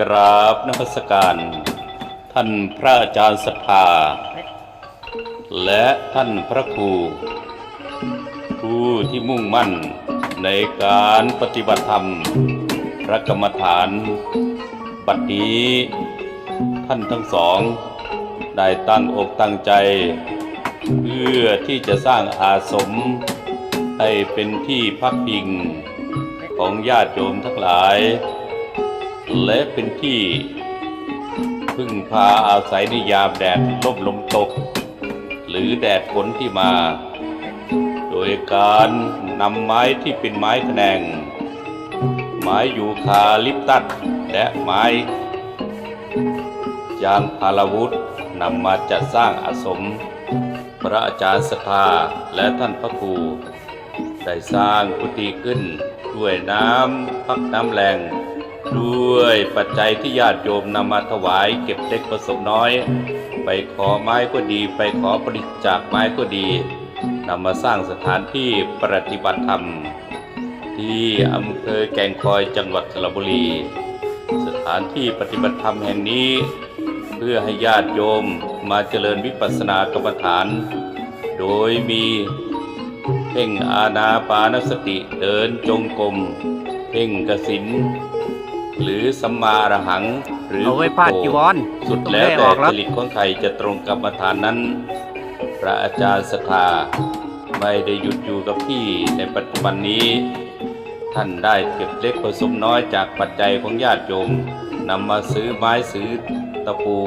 กราบนมัสการ ท่านพระอาจารย์ศรัทธา และท่านพระครู ผู้ที่มุ่งมั่นในการปฏิบัติธรรม พระกรรมฐานบัดนี้ ท่านทั้งสอง ได้ตั้งอกตั้งใจ เพื่อที่จะสร้างอาสม ให้เป็นที่พักพิงของญาติโยมทั้งหลาย และเป็นที่พึ่งพาอาศัยในยามแดดลมลมตก หรือแดดฝนที่มา โดยการนำไม้ที่เป็นไม้แขนง ไม้ยูคาลิปตัสและไม้ยางพาราวุธนำมาจัดสร้างอาสม พระอาจารย์สภาและท่านพระครู ได้สร้างกุฏิขึ้นด้วยน้ำพักน้ำแรง ด้วยปัจจัยที่ญาติโยมนำมาถวายเก็บเล็กผสมน้อย ไปขอไม้ก็ดี ไปขอบริจาคไม้ก็ดีนำมาสร้างสถานที่ปฏิบัติธรรม ที่อำเภอแก่งคอยจังหวัดสระบุรี สถานที่ปฏิบัติธรรมแห่งนี้ เพื่อให้ญาติโยมมาเจริญวิปัสสนากรรมฐาน โดยมีเพ่งอาณาปานสติเดินจงกรมเพ่งกสิน หรือสัมมาอรหัง หรือเอาไว้พาดจีวรสุดต้องแล้วได้แต่ออกแล้วจริตของใครจะตรงกรรมฐานนั้น พระอาจารย์สถาไม่ได้หยุดอยู่กับที่ในปัจจุบันนี้ ท่านได้เก็บเล็กผสมน้อยจากปัจจัยของญาติโยมนำมาซื้อไม้ซื้อตะปู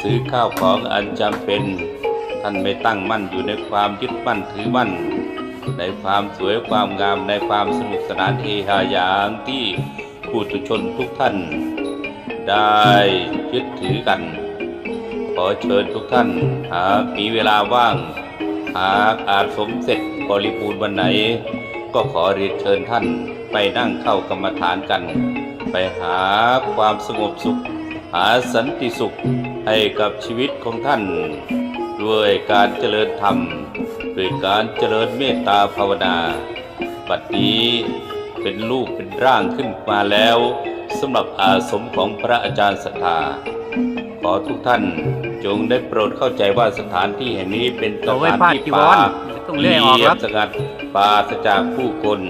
ซื้อข้าวของอันจำเป็น ท่านไม่ตั้งมั่นอยู่ในความยึดมั่นถือมั่น ในความสวยความงามในความสนุกสนานเฮฮาอย่างที่ ผู้ตุชนทุกท่าน ได้ยึดถือกัน ขอเชิญทุกท่าน หากมีเวลาว่าง หากอาจสมเสร็จบริบูรณ์วันไหน ก็ขอเรียนเชิญท่านไปนั่งเข้ากรรมฐานกัน ไปหาความสงบสุข หาสันติสุขให้กับชีวิตของท่าน ด้วยการเจริญธรรม ด้วยการเจริญเมตตาภาวนาบัดนี้ เป็นรูปเป็นร่างขึ้นมาแล้วสำหรับอาสมของพระอาจารย์ศรัทธาขอทุกท่านจงได้โปรดเข้าใจว่าสถานที่แห่งนี้เป็นสเอาไว้ถานพาดที่จีวป่ารต้องเลื่อยออกเงียครับบสงัดปราศจากผู้คน